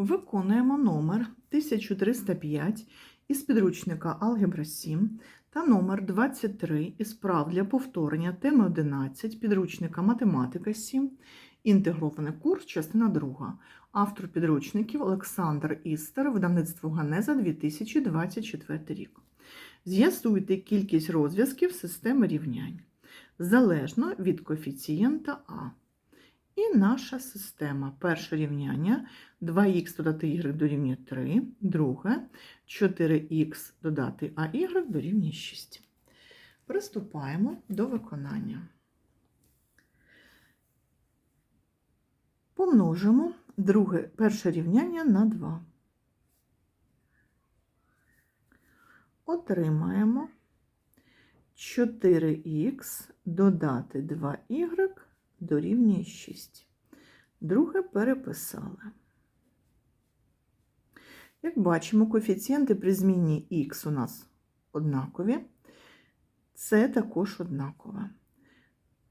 Виконуємо номер 1305 із підручника Алгебра 7 та номер 23 із прав для повторення теми 11 підручника Математика 7, інтегрований курс, частина 2. Автор підручників Олександр Істер, видавництво Ганеза 2024 рік. З'ясуйте кількість розв'язків системи рівнянь залежно від коефіцієнта А. І наша система. Перше рівняння 2х додати y дорівнює 3, друге 4х додати АY дорівнює 6. Приступаємо до виконання. Помножимо друге, перше рівняння на 2. Отримаємо 4х додати 2y дорівнює 6. Друге переписали. Як бачимо, коефіцієнти при зміні х у нас однакові, це також однакове.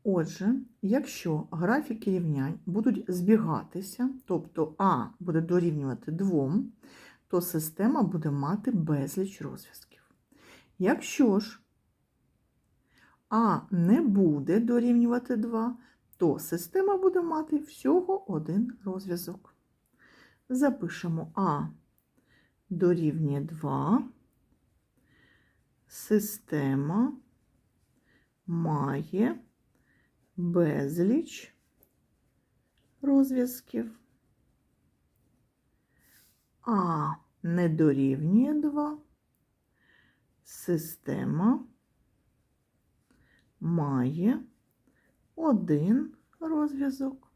Отже, якщо графіки рівнянь будуть збігатися, тобто А буде дорівнювати 2, то система буде мати безліч розв'язків. Якщо ж А не буде дорівнювати 2, то система буде мати всього один розв'язок. Запишемо А дорівнює 2. Система має безліч розв'язків. А не дорівнює 2. Система має один розв'язок.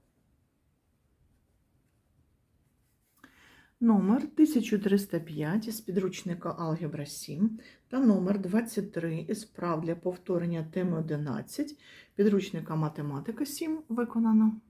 Номер 1305 із підручника Алгебра 7 та номер 23 із прав для повторення теми 11 підручника Математика 7 виконано.